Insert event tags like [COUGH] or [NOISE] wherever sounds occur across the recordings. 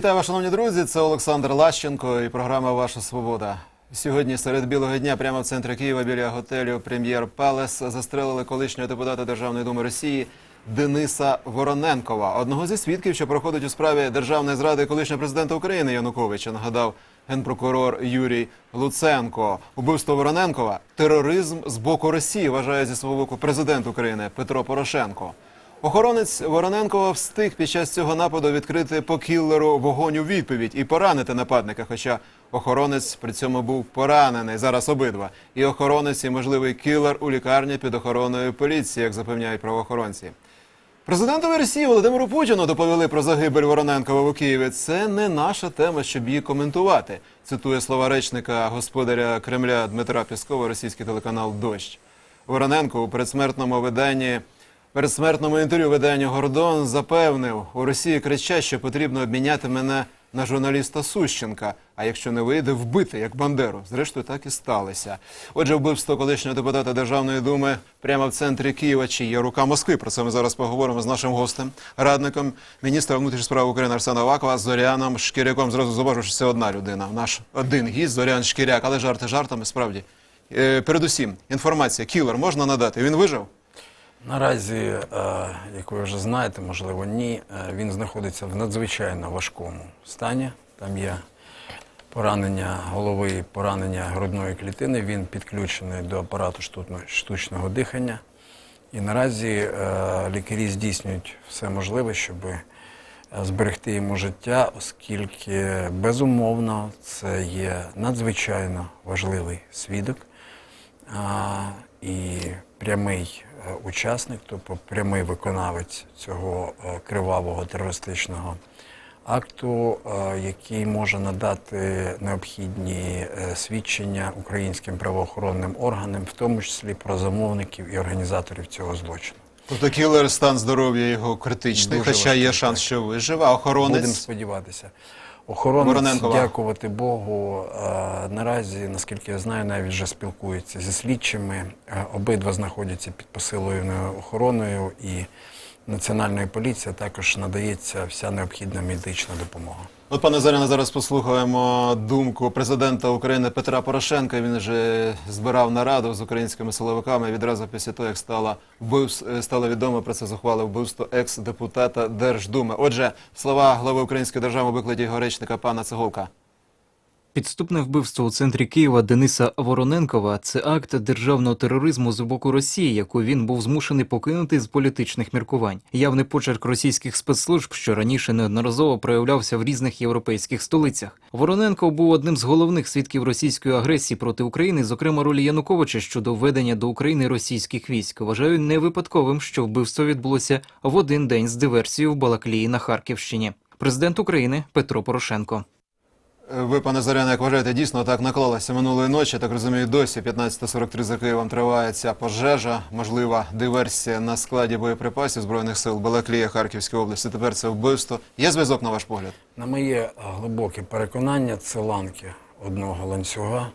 Вітаю вас, шановні друзі. Це Олександр Лащенко і програма Ваша Свобода. Сьогодні серед білого дня, прямо в центрі Києва, біля готелю Прем'єр Палес, застрелили колишнього депутата Державної думи Росії Дениса Вороненкова, одного зі свідків, що проходить у справі державної зради колишнього президента України Януковича. Нагадав генпрокурор Юрій Луценко. Убивство Вороненкова тероризм з боку Росії вважає зі свого боку президент України Петро Порошенко. Охоронець Вороненкова встиг під час цього нападу відкрити по кіллеру вогонь у відповідь і поранити нападника. Хоча охоронець при цьому був поранений зараз обидва. І охоронець, і можливий кілер у лікарні під охороною поліції, як запевняють правоохоронці. Президентові Росії Володимиру Путіну доповіли про загибель Вороненкова у Києві. Це не наша тема, щоб її коментувати. Цитує слова речника господаря Кремля Дмитра Піскова, російський телеканал Дощ. Вороненко у передсмертному виданні передсмертному інтерв'ю виданню Гордон запевнив, у Росії кричать, що потрібно обміняти мене на журналіста Сущенка. А якщо не вийде, вбити як Бандеру. Зрештою, так і сталося. Отже, вбивство колишнього депутата Державної думи прямо в центрі Києва. Чи є рука Москви? Про це ми зараз поговоримо з нашим гостем, радником міністра внутрішніх справ України Арсена Авакова, Зоряном Шкіряком. Зразу зображу, що це одна людина. Наш один гість Зорян Шкіряк, але жарти жартами справді. Е, передусім, інформація. Кілер можна надати. Він вижив? Наразі, е, як ви вже знаєте, можливо, ні, е, він знаходиться в надзвичайно важкому стані. Там є поранення голови, поранення грудної клітини. Він підключений до апарату штучного дихання. І наразі е, лікарі здійснюють все можливе, щоб зберегти йому життя, оскільки безумовно це є надзвичайно важливий свідок і прямий е, учасник, тобто прямий виконавець цього е, кривавого терористичного акту, е, який може надати необхідні свідчення українським правоохоронним органам, в тому числі про замовників і організаторів цього злочину. Тобто кілер стан здоров'я його критичний, Дуже хоча є шанс, так. що виживе. А охоронець Будемо сподіватися. Охоронець, Вороненкова. дякувати Богу, наразі, наскільки я знаю, навіть вже спілкується зі слідчими. Обидва знаходяться під посиленою охороною і Національної поліції також надається вся необхідна медична допомога. От, пане Зоряне, зараз послухаємо думку президента України Петра Порошенка. Він вже збирав нараду з українськими силовиками відразу після того, як стало вбивс- стало відомо про це зухвале вбивство екс-депутата Держдуми. Отже, слова глави української держави викладі його речника пана Цеголка. Підступне вбивство у центрі Києва Дениса Вороненкова це акт державного тероризму з боку Росії, яку він був змушений покинути з політичних міркувань. Явний почерк російських спецслужб, що раніше неодноразово проявлявся в різних європейських столицях. Вороненко був одним з головних свідків російської агресії проти України, зокрема ролі Януковича щодо введення до України російських військ. Вважаю не випадковим, що вбивство відбулося в один день з диверсією в Балаклії на Харківщині. Президент України Петро Порошенко. Ви, пане Зоряне, як вважаєте, дійсно так наклалося минулої ночі. Так розумію, досі 15.43 за Києвом триває ця пожежа, можлива диверсія на складі боєприпасів збройних сил Балаклія Харківської області. Тепер це вбивство. Є зв'язок на ваш погляд? На моє е, глибоке переконання, це ланки одного ланцюга.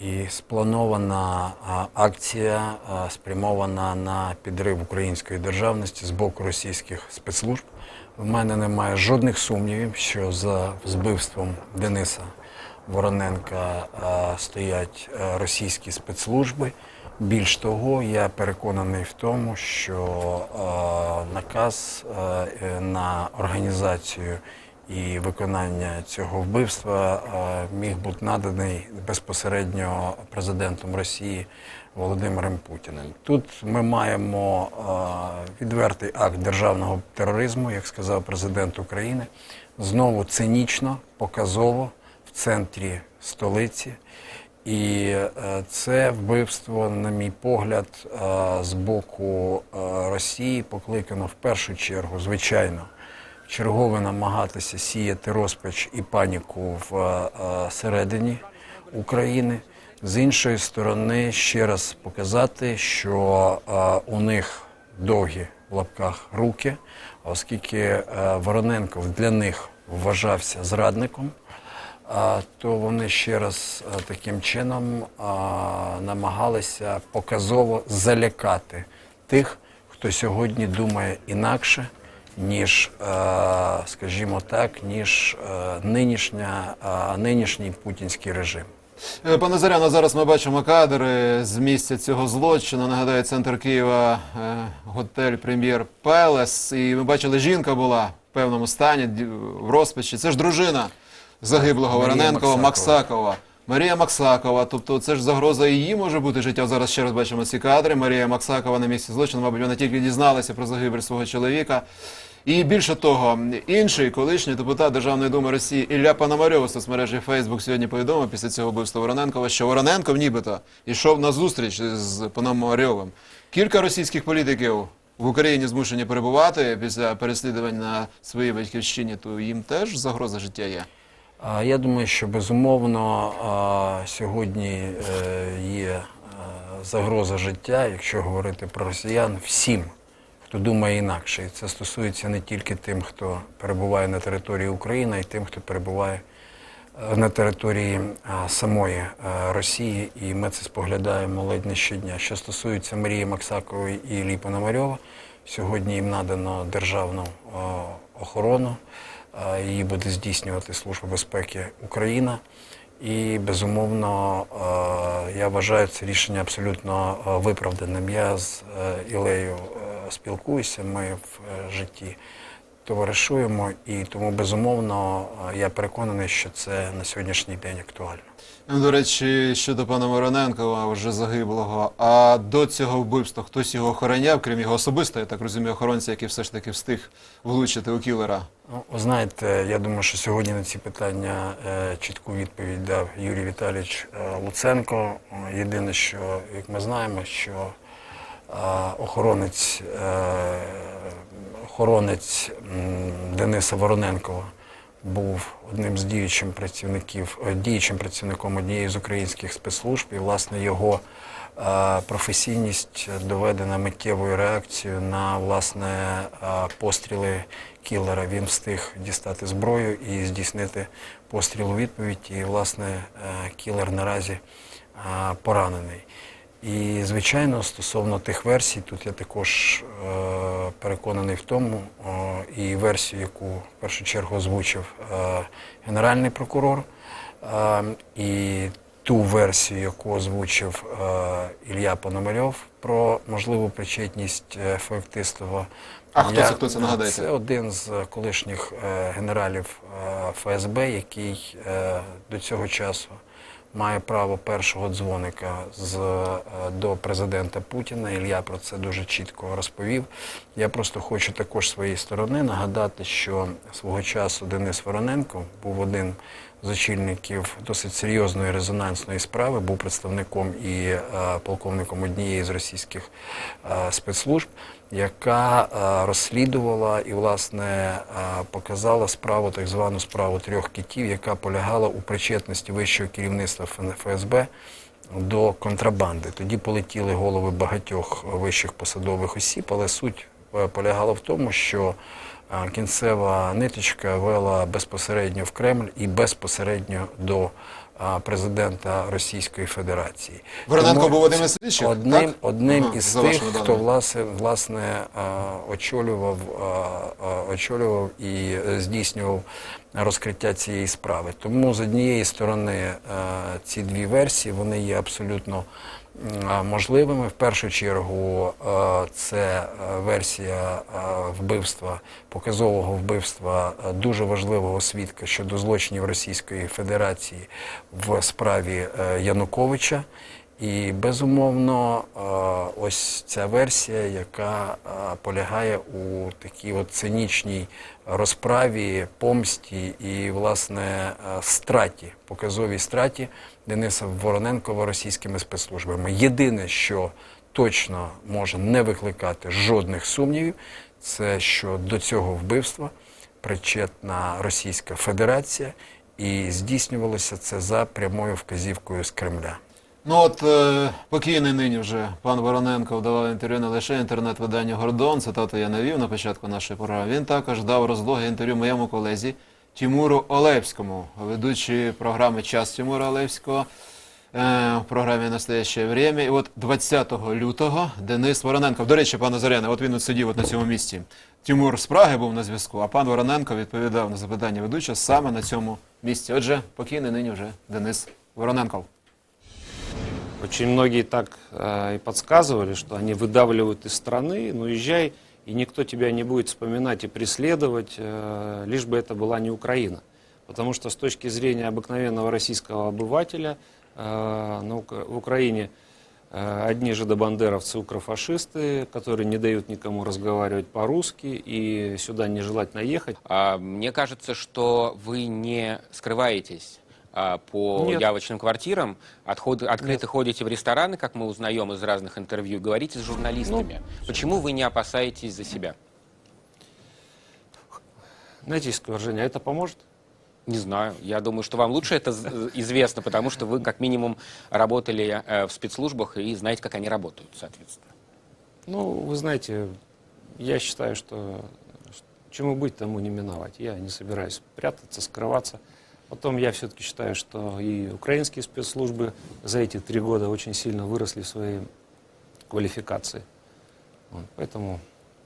І спланована акція спрямована на підрив української державності з боку російських спецслужб. У мене немає жодних сумнівів, що за збивством Дениса Вороненка стоять російські спецслужби. Більш того, я переконаний в тому, що наказ е, на організацію і виконання цього вбивства е, міг бути наданий безпосередньо президентом Росії Володимиром Путіним. Тут ми маємо е, відвертий акт державного тероризму, як сказав президент України, знову цинічно, показово в центрі столиці. І е, це вбивство, на мій погляд, з боку Росії покликано в першу чергу, звичайно, чергове намагатися сіяти розпач і паніку в е, середині України. З іншої сторони, ще раз показати, що е, у них довгі в лапках руки, оскільки е, Вороненко для них вважався зрадником. а, То вони ще раз е, таким чином а, намагалися показово залякати тих, хто сьогодні думає інакше ніж, е, скажімо так, ніж е, нинішня, е, нинішній путінський режим. Пане Заряно, зараз ми бачимо кадри з місця цього злочину. Нагадаю, центр Києва, готель Прем'єр Пелес. І ми бачили, жінка була в певному стані, в розпачі. Це ж дружина загиблого Вороненкова Максакова. Максакова. Марія Максакова, тобто це ж загроза її може бути життя. Зараз ще раз бачимо ці кадри. Марія Максакова на місці злочину, мабуть, вона тільки дізналася про загибель свого чоловіка. І більше того, інший колишній депутат Державної думи Росії Ілля Пономарьов у соцмережі Фейсбук сьогодні повідомив після цього вбивства Вороненкова, що Вороненков нібито йшов на зустріч з Пономарьовим. Кілька російських політиків в Україні змушені перебувати після переслідувань на своїй батьківщині, то їм теж загроза життя є. Я думаю, що безумовно сьогодні е, є е, загроза життя, якщо говорити про росіян, всім, хто думає інакше. І це стосується не тільки тим, хто перебуває на території України, а й тим, хто перебуває е, на території самої Росії, і ми це споглядаємо ледь не щодня. Що стосується Марії Максакової і Іллі Пономарьова, сьогодні їм надано державну охорону. Її буде здійснювати Служба безпеки Україна. І безумовно, я вважаю це рішення абсолютно виправданим. Я з е, Ілею е, спілкуюся, ми в е, житті товаришуємо, і тому безумовно я переконаний, що це на сьогоднішній день актуально. Ну, До речі, щодо пана Вороненкова, вже загиблого. А до цього вбивства хтось його охороняв, крім його особисто, я так розумію, охоронця, який все ж таки встиг влучити у кілера. Ну, знаєте, я думаю, що сьогодні на ці питання е, чітку відповідь дав Юрій Віталійович е, Луценко. Єдине, що як ми знаємо, що е, охоронець, е, охоронець Дениса Вороненкова був одним з діючим працівників, е, діючим працівником однієї з українських спецслужб, і власне його е, професійність доведена миттєвою реакцією на власне е, постріли кілера. Він встиг дістати зброю і здійснити постріл у відповідь. І власне кілер наразі поранений. І, звичайно, стосовно тих версій, тут я також е, переконаний в тому, е, і версію, яку в першу чергу озвучив е, Генеральний прокурор, е, і ту версію, яку озвучив е, Ілля Пономарьов про можливу причетність Феоктистова. А хто Я- це, хто це, нагадайте? Це один з колишніх е, генералів е, ФСБ, який е, до цього часу має право першого дзвоника з, е, до президента Путіна. Ілля про це дуже чітко розповів. Я просто хочу також своєї сторони нагадати, що свого часу Денис Вороненко був один з очільників досить серйозної резонансної справи, був представником і е, полковником однієї з російських е, спецслужб, яка е, розслідувала і, власне, е, показала справу, так звану справу трьох китів, яка полягала у причетності вищого керівництва ФСБ до контрабанди. Тоді полетіли голови багатьох вищих посадових осіб, але суть е, полягала в тому, що кінцева ниточка вела безпосередньо в Кремль і безпосередньо до президента Російської Федерації. Вороненко був одним із слідчих, Одним, так? одним Ага, із тих, хто власне, власне очолював, очолював і здійснював розкриття цієї справи. Тому з однієї сторони ці дві версії вони є абсолютно можливими. В першу чергу е, це е, версія е, вбивства, показового вбивства дуже важливого свідка щодо злочинів Російської Федерації в справі Януковича. І безумовно, е, ось ця версія, яка е, полягає у такій от цинічній розправі, помсті і, власне, е, страті, показовій страті Дениса Вороненкова російськими спецслужбами. Єдине, що точно може не викликати жодних сумнівів, це що до цього вбивства причетна Російська Федерація, і здійснювалося це за прямою вказівкою з Кремля. Ну от е, покійний нині вже пан Вороненко давав інтерв'ю не лише інтернет-виданню Гордон, цитату я навів на початку нашої програми. Він також дав розлоги інтерв'ю моєму колезі Тимуру Олевському, ведучий програми Час Тимура Олевського. е, в програмі «Настояще время». І от 20 лютого Денис Вороненко. До речі, пане Зоряне, от він от сидів от на цьому місці. Тимур з Праги був на зв'язку, а пан Вороненко відповідав на запитання ведучого саме на цьому місці. Отже, покійний нині вже Денис Вороненко. Очень многие так э, и подсказывали, что они выдавливают из страны, ну езжай, и никто тебя не будет вспоминать и преследовать, э, лишь бы это была не Украина. Потому что с точки зрения обыкновенного российского обывателя э, на в Украине э, одни же добандеровцы, укрофашисты, которые не дают никому разговаривать по-русски, и сюда нежелательно ехать. А, Мне кажется, что вы не скрываетесь а, по Нет. явочным квартирам, отход- открыто ходите в рестораны, как мы узнаем из разных интервью, говорите с журналистами. Почему вы не опасаетесь за себя? Знаете, такое выражение, это поможет? Не знаю. Я думаю, что вам лучше это з- известно, потому что вы как минимум работали э, в спецслужбах и знаете, как они работают, соответственно. Ну, вы знаете, я считаю, что чему быть, тому не миновать. Я не собираюсь прятаться, скрываться. Потом я все-таки считаю, что и украинские спецслужбы за эти три года очень сильно выросли в своей квалификации. Поэтому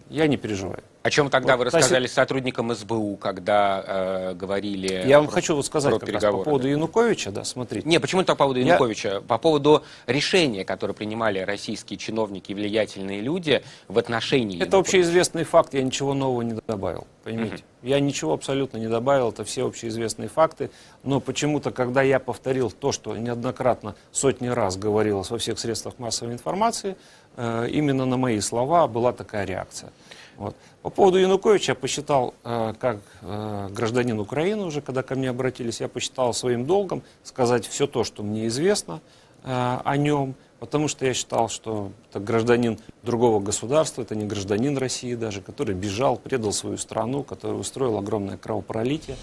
я не переживаю. О чем тогда Вот, вы рассказали сотрудникам СБУ, когда э, говорили... Я вам про- хочу вот сказать про как раз по поводу. Януковича, да, смотрите. Не, почему так по поводу Я- Януковича? По поводу решения, которое принимали российские чиновники и влиятельные люди в отношении Это Януковича. общеизвестный факт, я ничего нового не добавил, понимаете? Я ничего абсолютно не добавил, это все общеизвестные факты, но почему-то, когда я повторил то, что неоднократно сотни раз говорилось во всех средствах массовой информации, э, именно на мои слова была такая реакция. Вот. По поводу Януковича я посчитал, э, как э, гражданин Украины уже, когда ко мне обратились, я посчитал своим долгом сказать все то, что мне известно э, о нем, потому что я считал, что это гражданин другого государства, это не гражданин России даже, который бежал, предал свою страну, который устроил огромное кровопролитие.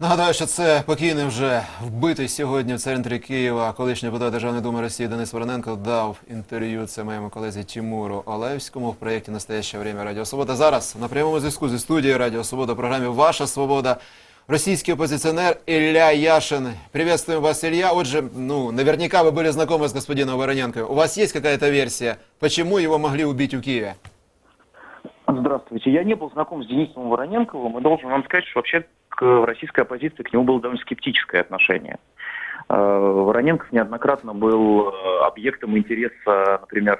Нагадаю, що це покійний вже вбитий сьогодні в центрі Києва. Колишній депутат Державної думи Росії Денис Вороненко дав інтерв'ю це моєму колезі Тимуру Олевському в проєкті Настояще время Радіо Свобода. Зараз на прямому зв'язку зі студією Радіо Свобода в програмі Ваша Свобода. Російський оппозиционер Илья Яшин. Приветствуем вас, Илья. Отже, ну, наверняка вы были знакомы с господином Вороненко. У вас есть какая-то версия, почему его могли убить в Киеве? Здравствуйте. Я не был знаком с Денисом Вороненковым и должен вам сказать, что вообще к в российской оппозиции к нему было довольно скептическое отношение. Э, Вороненков неоднократно был э, объектом интереса, например,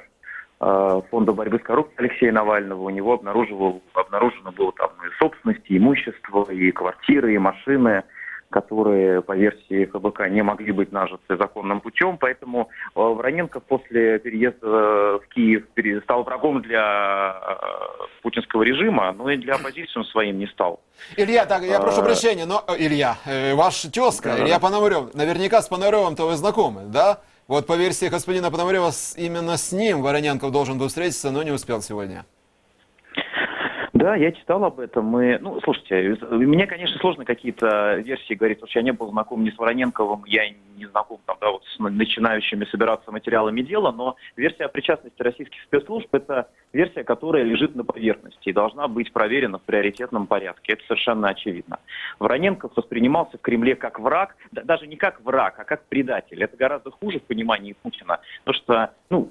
э, фонда борьбы с коррупцией Алексея Навального. У него обнаруживал, обнаружено было там и собственность, и имущество, и квартиры, и машины, которые, по версии ФБК, не могли быть нажиты законным путем. Поэтому э, Вороненко после переезда в Киев стал врагом для э, путинского режима, но и для оппозиции он своим не стал. Илья, так, я прошу прощения, но э, Илья, э, ваш тезка, Да-да-да. Илья Пономарев, наверняка с Пономаревым-то вы знакомы, да? Вот по версии господина Пономарева, именно с ним Вороненков должен был встретиться, но не успел сегодня. Да, я читал об этом. И, ну, слушайте, мне, конечно, сложно какие-то версии говорить, потому что я не был знаком ни с Вороненковым, я не знаком там, да, вот с начинающими собираться материалами дела, но версия о причастности российских спецслужб – это версия, которая лежит на поверхности и должна быть проверена в приоритетном порядке. Это совершенно очевидно. Вороненков воспринимался в Кремле как враг, да- даже не как враг, а как предатель. Это гораздо хуже в понимании Путина, потому что, ну,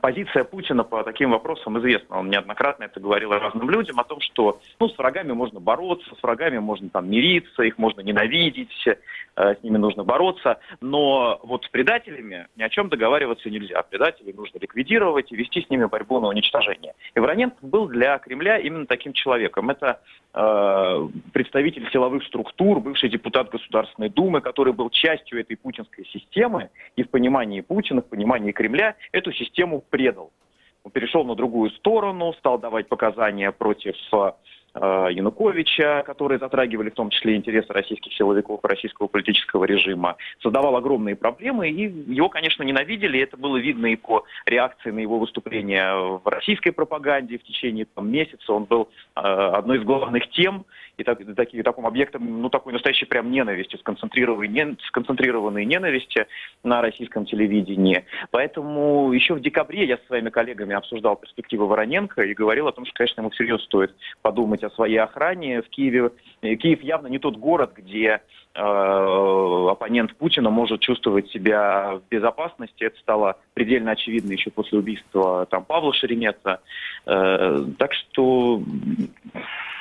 позиция Путина по таким вопросам известна. Он неоднократно это говорил разным людям о том, что ну, с врагами можно бороться, с врагами можно там мириться, их можно ненавидеть, э, с ними нужно бороться. Но вот с предателями ни о чем договариваться нельзя. Предателей нужно ликвидировать и вести с ними борьбу на уничтожение. И был для Кремля именно таким человеком. Это э, представитель силовых структур, бывший депутат Государственной Думы, который был частью этой путинской системы и в понимании Путина, в понимании Кремля эту систему предал. Перешел на другую сторону, стал давать показания против э, Януковича, которые затрагивали в том числе интересы российских силовиков, российского политического режима, создавал огромные проблемы, и его, конечно, ненавидели, это было видно и по реакции на его выступления в российской пропаганде в течение там, месяца, он был э, одной из главных тем, и, так, таки- таким объектом, ну, такой настоящей прям ненависти, сконцентрированной, сконцентрированной ненависти на российском телевидении. Поэтому еще в декабре я со своими коллегами обсуждал перспективы Вороненко и говорил о том, что, конечно, ему всерьез стоит подумать о своей охране в Киеве. Э, Киев явно не тот город, где э, оппонент Путина может чувствовать себя в безопасности. Это стало предельно очевидно еще после убийства там, Павла Шеремета. Э, так что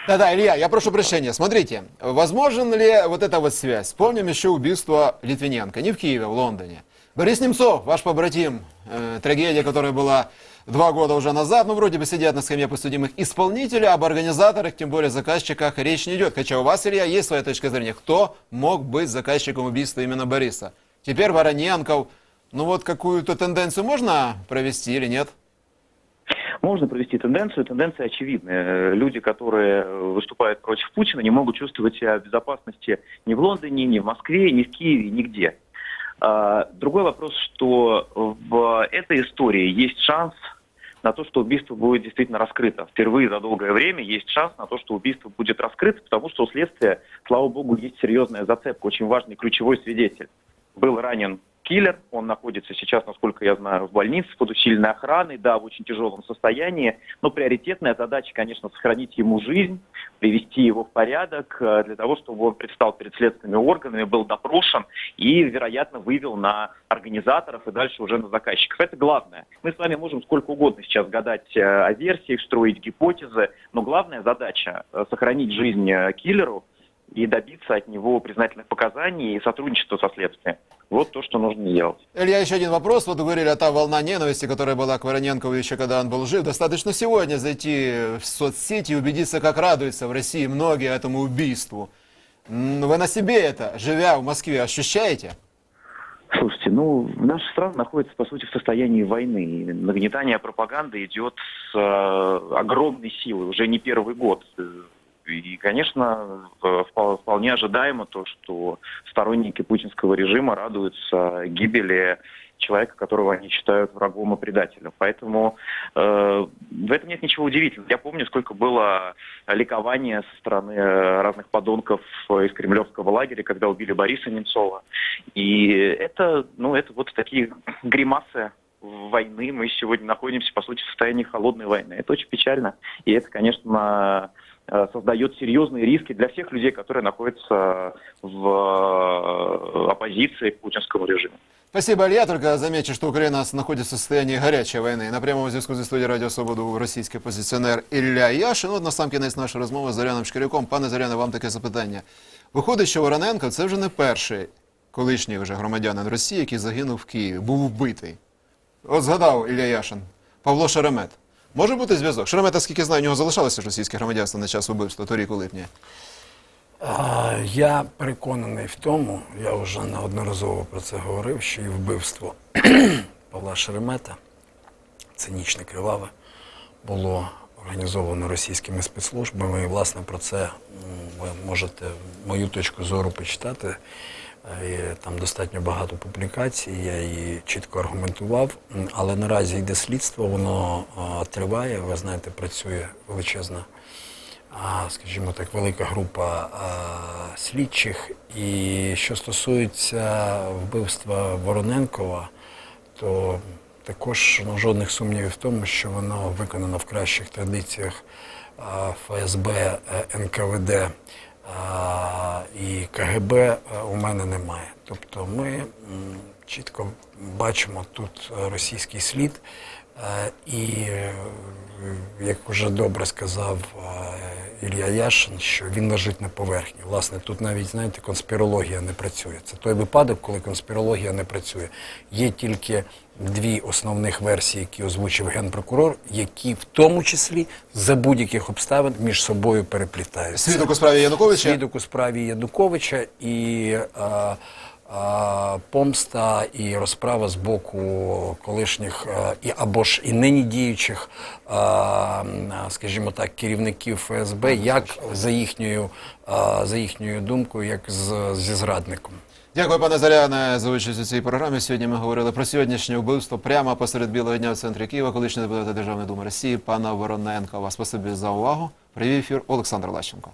Да-да, Илья, я прошу прощения. Смотрите, возможен ли вот эта вот связь? Вспомним еще убийство Литвиненко. Не в Киеве, а в Лондоне. Борис Немцов, ваш побратим, трагедия, которая была два года уже назад, ну, вроде бы сидят на скамье подсудимых исполнители, об организаторах, тем более заказчиках, речь не идет. Хотя у вас, Илья, есть своя точка зрения. Кто мог быть заказчиком убийства именно Бориса? Теперь Вороненков. Ну вот какую-то тенденцию можно провести или нет? Можно провести тенденцию. Тенденция очевидная. Люди, которые выступают против Путина, не могут чувствовать себя в безопасности ни в Лондоне, ни в Москве, ни в Киеве, нигде. А, Другой вопрос, что в этой истории есть шанс на то, что убийство будет действительно раскрыто. Впервые за долгое время есть шанс на то, что убийство будет раскрыто, потому что у следствия, слава богу, есть серьезная зацепка, очень важный ключевой свидетель. Был ранен киллер, он находится сейчас, насколько я знаю, в больнице под усиленной охраной, да, в очень тяжелом состоянии, но приоритетная задача, конечно, сохранить ему жизнь, привести его в порядок, э, для того, чтобы он предстал перед следственными органами, был допрошен и, вероятно, вывел на организаторов и дальше уже на заказчиков. Это главное. Мы с вами можем сколько угодно сейчас гадать э, о версиях, строить гипотезы, но главная задача э, сохранить жизнь киллеру и добиться от него признательных показаний и сотрудничества со следствием. Вот то, что нужно делать. Илья, еще один вопрос. Вот говорили о та волна ненависти, которая была к Вороненкову еще когда он был жив. Достаточно сегодня зайти в соцсети и убедиться, как радуются в России многие этому убийству. Вы на себе это, живя в Москве, ощущаете? Слушайте, ну, наша страна находится, по сути, в состоянии войны. Нагнетание пропаганды идет с э, огромной силой, уже не первый год. И, конечно, э, впол- вполне ожидаемо то, что сторонники путинского режима радуются гибели человека, которого они считают врагом и предателем. Поэтому э, в этом нет ничего удивительного. Я помню, сколько было ликования со стороны разных подонков из кремлевского лагеря, когда убили Бориса Немцова. И это, ну, это вот такие гримасы войны. Мы сегодня находимся, по сути, в состоянии холодной войны. Это очень печально. И это, конечно, создает серьезные риски для всех людей, которые находятся в э, оппозиции к путинскому режиму. Спасибо, Илья. Только замечу, что Украина находится в состоянии гарячої війни. На прямому зв'язку зі студії Радіо Свободу російський опозиціонер Ілля Яшин. От на сам кінець нашої розмови з Зоряном Шкіряком. Пане Зоряне, вам таке запитання. Виходить, що Вороненко це вже не перший колишній вже громадянин Росії, який загинув в Києві, був вбитий. От згадав Ілля Яшин. Павло Шеремет. Може бути зв'язок? Шеремета, скільки знаю, у нього залишалося ж російське громадянство на час вбивства торік у липні. Я переконаний в тому, я вже неодноразово про це говорив, що і вбивство [CLEARS THROAT] Павла Шеремета, цинічне криваве, було організовано російськими спецслужбами. І, власне, про це ви можете мою точку зору почитати. Е, є Там достатньо багато публікацій, я її чітко аргументував. Але наразі йде слідство, воно а, триває. Ви знаєте, працює величезна скажімо так, велика група а, слідчих. І що стосується вбивства Вороненкова, то також ну, жодних сумнівів в тому, що воно виконано в кращих традиціях ФСБ, е, НКВД і КГБ е, у мене немає. Тобто ми чітко бачимо тут російський слід. Е, І, е, як вже добре сказав Ілля Яшин, що він лежить на поверхні. Власне, тут навіть, знаєте, конспірологія не працює. Це той випадок, коли конспірологія не працює. Є тільки дві основних версії, які озвучив генпрокурор, які в тому числі за будь-яких обставин між собою переплітаються. Свідок у справі Януковича. Свідок у справі Януковича і а, помста і розправа з боку колишніх і або ж і нині діючих, скажімо так, керівників ФСБ, як за їхньою, за їхньою думкою, як з, зі зрадником. Дякую, пане Заряне, за участь у цій програмі. Сьогодні ми говорили про сьогоднішнє вбивство прямо посеред білого дня в центрі Києва, колишнього депутата Державної думи Росії, пана Вороненкова. Спасибі за увагу. Привів ефір Олександр Лащенко.